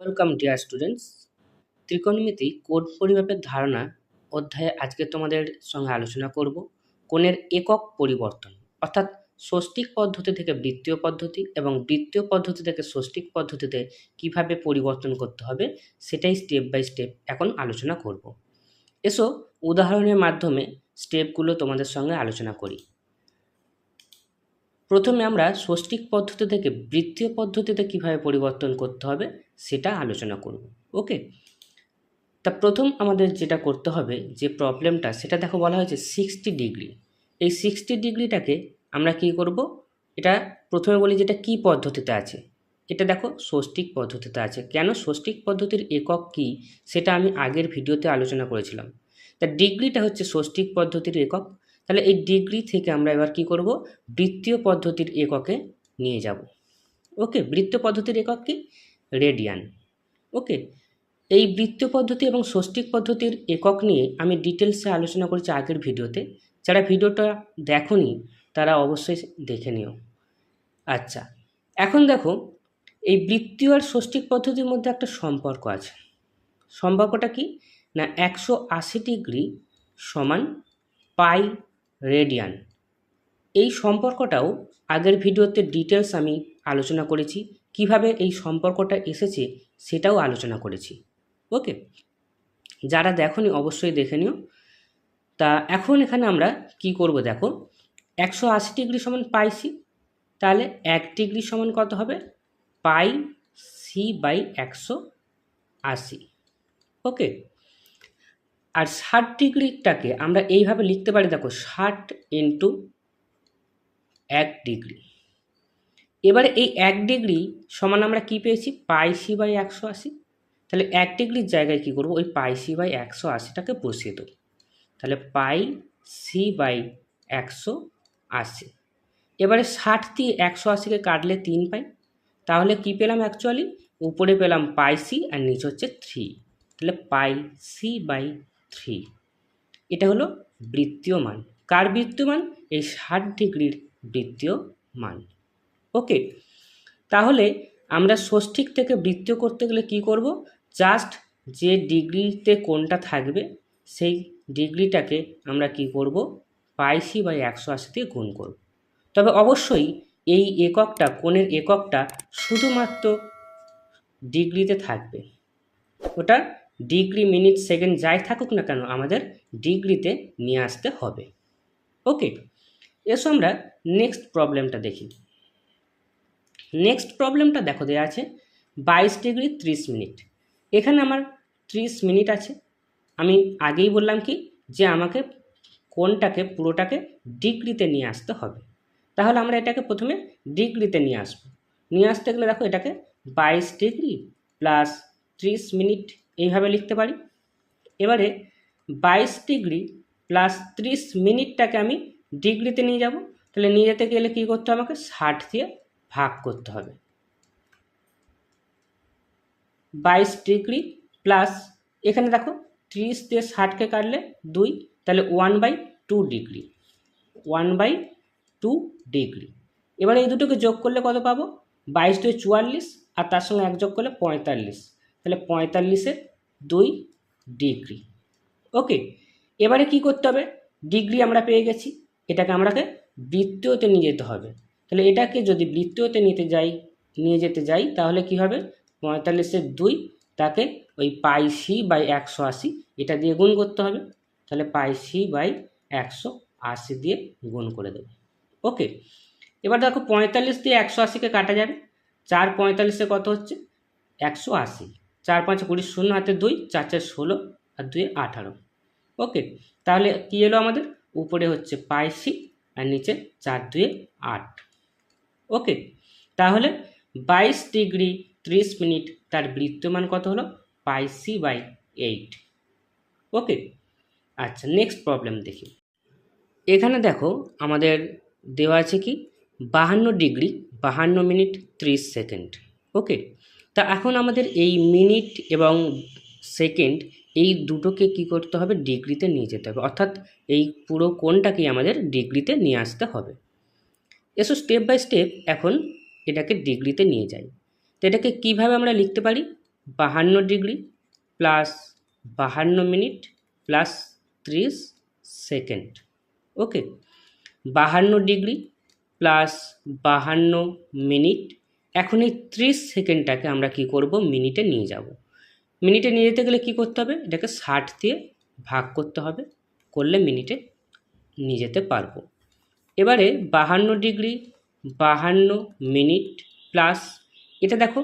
Welcome dear students ত্রিকোণমিতি কোড পরিমাপের ধারণা অধ্যায়ে আজকে তোমাদের সঙ্গে আলোচনা করব। কোণের একক পরিবর্তন, অর্থাৎ ষষ্ঠিক পদ্ধতি থেকে বৃত্তীয় পদ্ধতি এবং বৃত্তীয় পদ্ধতি থেকে ষষ্ঠিক পদ্ধতিতে কীভাবে পরিবর্তন করতে হবে, সেটাই স্টেপ বাই স্টেপ এখন আলোচনা করব। এসো উদাহরণের মাধ্যমে স্টেপগুলো তোমাদের সঙ্গে আলোচনা করি। প্রথমে আমরা ষষ্ঠিক পদ্ধতি থেকে বৃত্তীয় পদ্ধতিতে কীভাবে পরিবর্তন করতে হবে সেটা আলোচনা করব, ওকে? তা প্রথম আমাদের যেটা করতে হবে, যে প্রবলেমটা, সেটা দেখো বলা হয়েছে সিক্সটি ডিগ্রি। এই সিক্সটি ডিগ্রিটাকে আমরা কি করব? এটা প্রথমে বলি যেটা কি পদ্ধতিতে আছে। এটা দেখো ষষ্ঠিক পদ্ধতিতে আছে। কেন ষষ্ঠিক পদ্ধতির একক কি, সেটা আমি আগের ভিডিওতে আলোচনা করেছিলাম। তা ডিগ্রিটা হচ্ছে ষষ্ঠিক পদ্ধতির একক। তাহলে এই ডিগ্রি থেকে আমরা এবার কি করব? বৃত্তীয় পদ্ধতির এককে নিয়ে যাব। ওকে বৃত্তীয় পদ্ধতির একক কি? রেডিয়ান ওকে এই বৃত্তীয় পদ্ধতি এবং ষষ্ঠিক পদ্ধতির একক নিয়ে আমি ডিটেলসে আলোচনা করেছি আগের ভিডিওতে। যারা ভিডিওটা দেখনি, তারা অবশ্যই দেখে নিও। আচ্ছা এখন দেখো, এই বৃত্তীয় আর ষষ্ঠিক পদ্ধতির মধ্যে একটা সম্পর্ক আছে। সম্পর্কটা কি? না, একশো আশি ডিগ্রি সমান পাই রেডিয়ান এই সম্পর্কটাও আগের ভিডিওতে ডিটেলস আমি আলোচনা করেছি, কীভাবে এই সম্পর্কটা এসেছে সেটাও আলোচনা করেছি। ওকে যারা দেখনি অবশ্যই দেখে নিও। তা এখন এখানে আমরা কি করব দেখো? একশো আশি ডিগ্রি সমান পাই সি তাহলে এক ডিগ্রি সমান কত হবে? পাই সি বাই একশো আশি। ওকে আর ষাট ডিগ্রিটাকে আমরা এইভাবে লিখতে পারি, দেখো, ষাট ইন্টু এক ডিগ্রি। এবারে এই এক ডিগ্রি সমান আমরা কি পেয়েছি? পাই সি বাই একশো আশি। তাহলে এক ডিগ্রির জায়গায় কি করব? ওই পাই সি বাই একশো আশিটাকে বসিয়ে দেবো। তাহলে পাই সি বাই একশো আশি। এবারে ষাট দিয়ে একশো আশিকে কাটলে তিন পাই। তাহলে কি পেলাম অ্যাকচুয়ালি উপরে পেলাম পাই সি আর নিচে হচ্ছে থ্রি। তাহলে পাই সি বাই থ্রি এটা হলো বৃত্তীয় মান কার বৃত্তীয় মান এই ষাট ডিগ্রির বৃত্তীয় মান ওকে, তাহলে আমরা ষষ্ঠিক থেকে বৃত্তীয় করতে গেলে কি করব? জাস্ট যে ডিগ্রিতে কোনটা থাকবে, সেই ডিগ্রিটাকে আমরা কি করব? পাইসি বাই একশো আশি দিয়ে গুণ করব। তবে অবশ্যই এই এককটা, কোণের এককটা শুধুমাত্র ডিগ্রিতে থাকবে। ওটা ডিগ্রি মিনিট সেকেন্ড যাই থাকুক না কেন আমাদের ডিগ্রিতে নিয়ে আসতে হবে। ওকে, এসো আমরা নেক্সট প্রবলেমটা দেখি। নেক্সট প্রবলেমটা দেখো দেওয়া আছে বাইশ ডিগ্রি ত্রিশ মিনিট। এখানে আমার ত্রিশ মিনিট আছে। আমি আগেই বললাম কি যে আমাকে কোনটাকে, পুরোটাকে ডিগ্রিতে নিয়ে আসতে হবে। তাহলে আমরা এটাকে প্রথমে ডিগ্রিতে নিয়ে আসব। নিয়ে আসতে গেলে দেখো এটাকে বাইশ ডিগ্রি প্লাস ত্রিশ মিনিট এইভাবে লিখতে পারি। এবারে বাইশ ডিগ্রি প্লাস ত্রিশ মিনিটটাকে আমি ডিগ্রিতে নিয়ে যাব। তাহলে নিয়ে যেতে গেলে কী করতে হবে আমাকে? ষাট দিয়ে ভাগ করতে হবে। বাইশ ডিগ্রি প্লাস এখানে দেখো, ত্রিশ দিয়ে ষাটকে কাটলে দুই, তাহলে one by two degree. One by two degree. এবারে এই দুটোকে যোগ করলে কত পাবো? বাইশ দুই চুয়াল্লিশ আর তার সঙ্গে এক যোগ করলে পঁয়তাল্লিশ। তাহলে পঁয়তাল্লিশের দুই ডিগ্রি। ওকে, এবারে কি করতে হবে? ডিগ্রি আমরা পেয়ে গেছি। এটাকে আমরাকে বৃত্তীয়তে নিয়ে যেতে হবে। তাহলে এটাকে যদি বৃত্তীয়তে নিতে যাই, নিয়ে যেতে যাই, তাহলে কি হবে? পঁয়তাল্লিশের দুই, তাকে ওই পাই সি বাই একশো আশি, এটা দিয়ে গুণ করতে হবে। তাহলে পাই সি বাই একশো আশি দিয়ে গুণ করে দেবো। ওকে, এবার দেখো পঁয়তাল্লিশ দিয়ে একশো আশিকে কাটা যাবে। চার পঁয়তাল্লিশে কত হচ্ছে? একশো আশি। চার পাঁচ কুড়ি শূন্য হাতে দুই, চার চার ষোলো আর দুই আঠারো। ওকে, তাহলে কী এলো আমাদের? উপরে হচ্ছে পাই সি আর নিচে চার দুয়ে আট। ওকে, তাহলে বাইশ ডিগ্রি ত্রিশ মিনিট তার বৃত্তমান কত হলো? Pi C by eight. Okay আচ্ছা নেক্সট প্রবলেম দেখি। এখানে দেখো আমাদের দেওয়া আছে কি? বাহান্ন ডিগ্রি, বাহান্ন মিনিট ত্রিশ সেকেন্ড। ওকে তা এখন আমাদের এই মিনিট এবং সেকেন্ড এই দুটোকে কি করতে হবে? ডিগ্রিতে নিয়ে যেতে হবে। অর্থাৎ এই পুরো কোণটাকেই আমাদের ডিগ্রিতে নিয়ে আসতে হবে। এসো স্টেপ বাই স্টেপ এখন এটাকে ডিগ্রিতে নিয়ে যাই। তো এটাকে কীভাবে আমরা লিখতে পারি? বাহান্ন ডিগ্রি প্লাস বাহান্ন মিনিট প্লাস ত্রিশ সেকেন্ড। ওকে? বাহান্ন ডিগ্রি প্লাস বাহান্ন মিনিট এখন এই ত্রিশ সেকেন্ডটাকে আমরা কি করব? মিনিটে নিয়ে যাব। মিনিটে নিয়ে যেতে গেলে কি করতে হবে? এটাকে ষাট দিয়ে ভাগ করতে হবে। করলে মিনিটে নিয়ে যেতে পারব। এবারে বাহান্ন ডিগ্রি, বাহান্ন মিনিট প্লাস, এটা দেখো,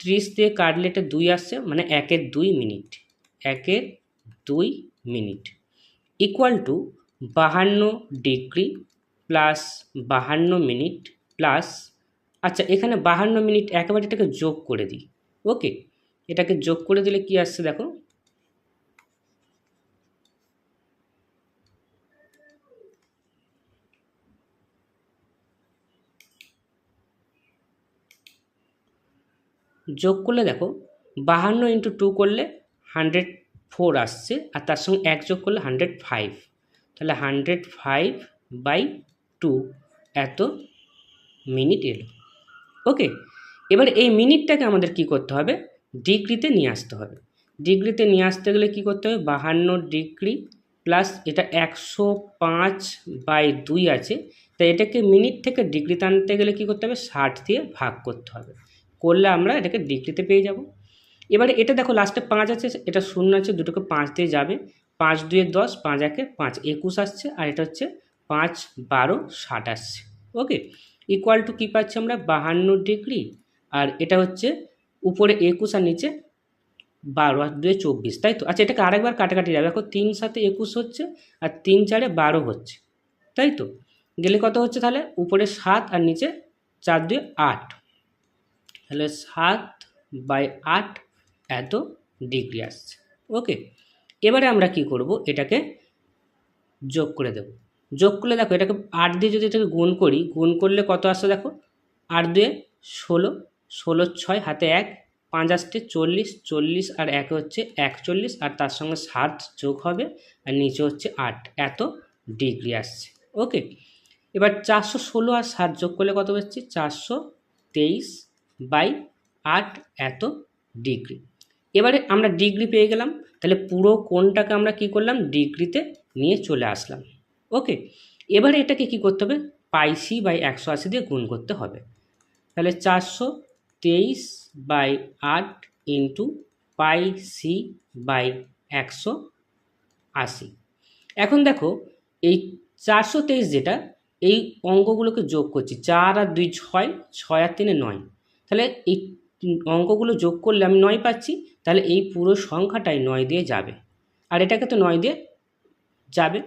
ত্রিশ দিয়ে কাটলে এটা দুই আসছে মানে একের দুই মিনিট। একের দুই মিনিট। ইকুয়াল টু বাহান্ন ডিগ্রি প্লাস বাহান্ন মিনিট প্লাস আচ্ছা এখানে বাহান্ন মিনিট একেবারে এটাকে যোগ করে দিই। ওকে এটাকে যোগ করে দিলে কি আসছে দেখো? যোগ করলে দেখো, বাহান্ন ইন্টু টু করলে হান্ড্রেড ফোর আসছে, আর তার সঙ্গে এক যোগ করলে হান্ড্রেড ফাইভ তাহলে হান্ড্রেড ফাইভ বাই টু এত মিনিট এলো। ওকে এবার এই মিনিটটাকে আমাদের কি করতে হবে? ডিগ্রিতে নিয়ে আসতে হবে। ডিগ্রিতে নিয়ে আসতে গেলে কি করতে হবে? বাহান্ন ডিগ্রি প্লাস এটা একশো পাঁচ বাই দুই আছে। তাই এটাকে মিনিট থেকে ডিগ্রিতে আনতে গেলে কি করতে হবে? ষাট দিয়ে ভাগ করতে হবে। করলে আমরা এটাকে ডিগ্রিতে পেয়ে যাব। এবারে এটা দেখো লাস্টে পাঁচ আছে, এটা শূন্য আছে, দুটোকে পাঁচ দিয়ে যাবে। পাঁচ দুয়ে দশ, পাঁচ একে পাঁচ, একুশ আসছে, আর এটা হচ্ছে পাঁচ বারো, ষাট আসছে। ওকে ইকুয়াল টু কী পাচ্ছি আমরা? বাহান্ন ডিগ্রি। আর এটা হচ্ছে উপরে একুশ আর নিচে বারো আর দুয়ে চব্বিশ, তাই তো? আচ্ছা এটাকে আরেকবার কাটাকাটি যাবে। এখন তিন সাথে একুশ হচ্ছে আর তিন চারে বারো হচ্ছে, তাই তো? গেলে কত হচ্ছে তাহলে? উপরে সাত আর নিচে চার দুয়ে আট। তাহলে সাত বাই আট এত ডিগ্রি আসছে। ওকে, এবারে আমরা কি করব? এটাকে যোগ করে দেব। যোগ করলে দেখো, এটাকে আট দিয়ে যদি এটাকে গুণ করি, গুণ করলে কত আসছে দেখো? আট দুয়ে ষোলো ষোলো ছয়, হাতে এক, পাঁচ আসতে চল্লিশ চল্লিশ আর এক হচ্ছে একচল্লিশ, আর তার সঙ্গে সাত যোগ হবে, আর নিচে হচ্ছে আট। এত ডিগ্রি আসছে। ওকে? এবার চারশো ষোলো আর সাত যোগ করলে কত হচ্ছে? চারশো তেইশ বাই আট, এত ডিগ্রি। এবারে আমরা ডিগ্রি পেয়ে গেলাম, তাহলে পুরো কোনটাকে আমরা কি করলাম? ডিগ্রিতে নিয়ে চলে আসলাম। ওকে এবারে এটাকে কি করতে হবে? পাইসি বাই একশো আশি দিয়ে গুণ করতে হবে। তাহলে চারশো তেইশ বাই আট ইন্টু পাই সি বাই একশো আশি। এখন দেখো, এই চারশো তেইশ যেটা, এই অঙ্কগুলোকে যোগ করছি। চার আর দুই ছয় ছয় আর তিনে নয়। তাহলে এই অঙ্কগুলো যোগ করলে আমি নয় পাচ্ছি, তাহলে এই পুরো সংখ্যাটাই নয় দিয়ে যাবে। আর এটাকে তো নয় দিয়ে যাবে।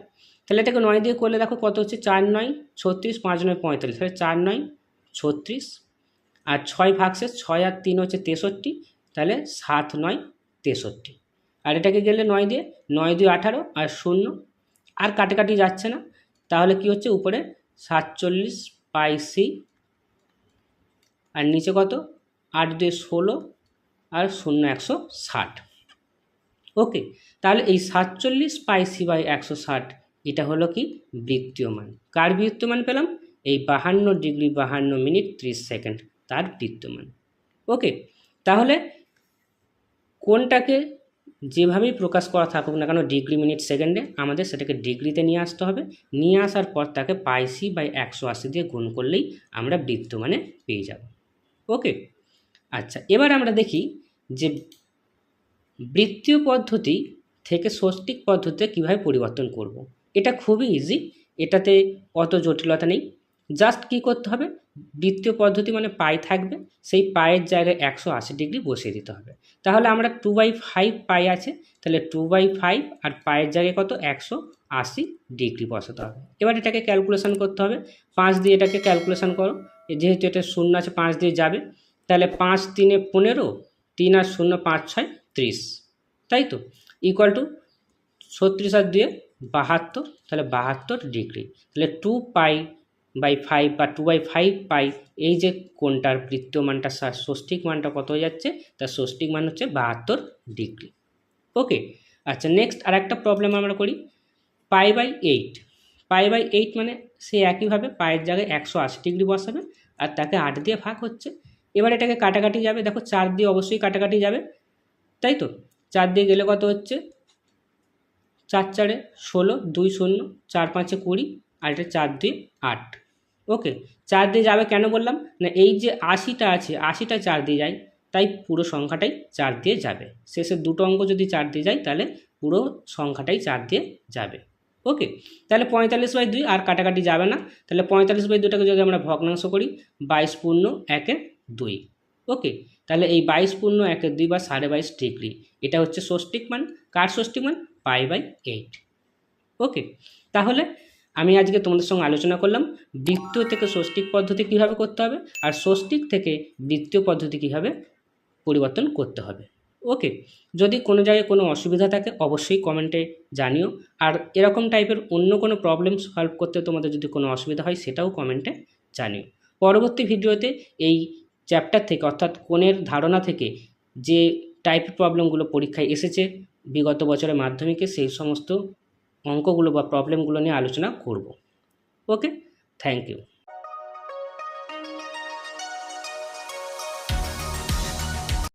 তাহলে এটাকে নয় দিয়ে করলে দেখো কত হচ্ছে? চার নয়, ছত্রিশ, পাঁচ নয়, পঁয়তাল্লিশ। তাহলে চার নয়, ছত্রিশ আর ছয় ভাগশেষ ছয় আর তিন হচ্ছে তেষট্টি। তাহলে সাত নয়, তেষট্টি। আর এটাকে গেলে নয় দিয়ে নয় দিয়ে আঠারো আর শূন্য। আর কাটে কাটি যাচ্ছে না, তাহলে কি হচ্ছে? উপরে সাতচল্লিশ পাই সি। আর নিচে কত? আট দিয়ে ষোলো আর শূন্য একশো ষাট। ওকে, তাহলে এই সাতচল্লিশ পাই সি বাই একশো ষাট এটা হলো কি বৃত্তীয় মান কার বৃত্তীয় মান পেলাম? এই বাহান্ন ডিগ্রি বাহান্ন মিনিট ত্রিশ সেকেন্ড তার বৃত্তীয় মান ওকে, তাহলে কোনটাকে যেভাবেই প্রকাশ করা থাকুক না কেন ডিগ্রি মিনিট সেকেন্ডে আমাদের সেটাকে ডিগ্রিতে নিয়ে আসতে হবে। নিয়ে আসার পর তাকে পাইসি বাই একশো আশি দিয়ে গুণ করলেই আমরা বৃত্ত মানে পেয়ে যাব। ওকে আচ্ছা এবার আমরা দেখি যে বৃত্তীয় পদ্ধতি থেকে ষষ্ঠিক পদ্ধতিতে কীভাবে পরিবর্তন করব। এটা খুবই ইজি এটাতে অত জটিলতা নেই। জাস্ট কি করতে হবে? বৃত্তীয় পদ্ধতি মানে পাই থাকবে, সেই পায়ের জায়গায় একশো আশি ডিগ্রি বসিয়ে দিতে হবে। তাহলে আমরা টু বাই ফাইভ পাই আছে, তাহলে টু বাই ফাইভ আর পায়ের জায়গায় কত? একশো আশি ডিগ্রি বসাতে হবে। এবার এটাকে ক্যালকুলেশন করতে হবে। পাঁচ দিয়ে এটাকে ক্যালকুলেশন করো। যেহেতু এটা শূন্য আছে, পাঁচ দিয়ে যাবে, তাহলে পাঁচ তিনে পনেরো, তিন আর শূন্য পাঁচ ছয় ত্রিশ। তাই তো? ইকুয়াল টু ছত্রিশ আর দুয়ে বাহাত্তর, তাহলে বাহাত্তর ডিগ্রি তাহলে টু পাই বাই ফাইভ বা টু বাই ফাইভ পাই এই যে কোনটার বৃত্তীয় মানটা ষষ্ঠিক মানটা কত হয়ে যাচ্ছে? তার ষষ্ঠিক মান হচ্ছে বাহাত্তর ডিগ্রি ওকে আচ্ছা নেক্সট আর একটা প্রবলেম আমরা করি। Pi by eight pi by eight মানে সে একইভাবে পায়ের জায়গায় একশো আশি ডিগ্রি বসাবে আর তাকে আট দিয়ে ভাগ হচ্ছে। এবার এটাকে কাটাকাটি যাবে। দেখো, চার দিয়ে অবশ্যই কাটাকাটি যাবে। তাই তো? চার দিয়ে গেলে কত হচ্ছে? চার চারে ষোলো, দুই শূন্য, চার পাঁচে কুড়ি, আর এটা চার দুই আট। ওকে চার দিয়ে যাবে কেন বললাম? না, এই যে আশিটা আছে, আশিটা চার দিয়ে যায়, তাই পুরো সংখ্যাটাই চার দিয়ে যাবে। শেষে দুটো অঙ্ক যদি চার দিয়ে যায়, তাহলে পুরো সংখ্যাটাই চার দিয়ে যাবে। ওকে তাহলে পঁয়তাল্লিশ বাই দুই আর কাটাকাটি যাবে না। তাহলে পঁয়তাল্লিশ বাই দুটাকে যদি আমরা ভগ্নাংশ করি, বাইশ পূর্ণ একে দুই। ওকে তাহলে এই বাইশ পূর্ণ একে দুই বা সাড়ে বাইশ ডিগ্রি, এটা হচ্ছে ষষ্ঠিক মান। কার ষষ্ঠিক মান? পাই বাই এইট। ওকে, তাহলে আমি আজকে তোমাদের সঙ্গে আলোচনা করলাম বৃত্তীয় থেকে ষষ্ঠিক পদ্ধতি কীভাবে করতে হবে আর ষষ্ঠিক থেকে বৃত্তীয় পদ্ধতি কীভাবে পরিবর্তন করতে হবে। ওকে, যদি কোনো জায়গায় কোনো অসুবিধা থাকে অবশ্যই কমেন্টে জানিও। আর এরকম টাইপের অন্য কোনো প্রবলেম সলভ করতে তোমাদের যদি কোনো অসুবিধা হয় সেটাও কমেন্টে জানিও। পরবর্তী ভিডিওতে এই চ্যাপ্টার থেকে অর্থাৎ কোণের ধারণা থেকে যে টাইপের প্রবলেমগুলো পরীক্ষায় এসেছে বিগত বছরের মাধ্যমিকে সেই সমস্ত অঙ্কগুলো বা প্রবলেমগুলো নিয়ে আলোচনা করব। Okay thank you